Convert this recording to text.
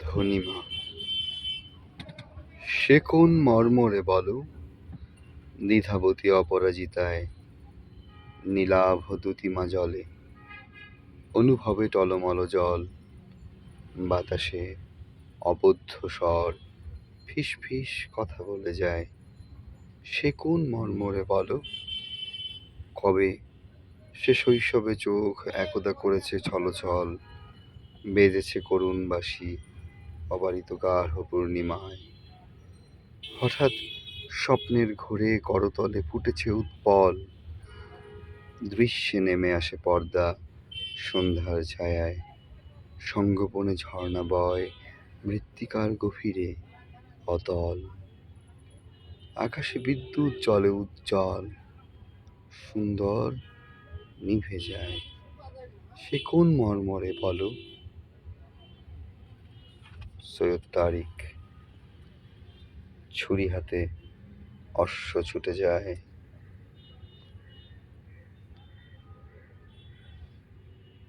ধনিমা সে কোন মর্মরে বলো? দ্বিধাবতী অপরাজিতায় নীলাভ দুতিমা জলে, অনুভবে টলমল জল, বাতাসে অবদ্ধ স্বর, ফিস ফিস কথা বলে যায়। সে কোন মর্মরে বলো? কবে? সে শৈশবে চোখ একদা করেছে ছলছল, বেজেছে করুণ বাসি, অবারিত গাঢ় পূর্ণিমায়। হঠাৎ স্বপ্নের ঘোরে করতলে ফুটেছে উৎপল। দৃশ্যে নেমে আসে পর্দা সন্ধ্যার ছায়ায়। সঙ্গোপনে ঝর্ণা বয় মৃত্তিকার গভীরে অতল। আকাশে বিদ্যুৎ জলে উজ্জ্বল, সুন্দর নিভে যায়। সে কোন মর্মরে বলো? সৈয়দ তারিক ছুরি হাতে অশ্ব ছুটে যায়।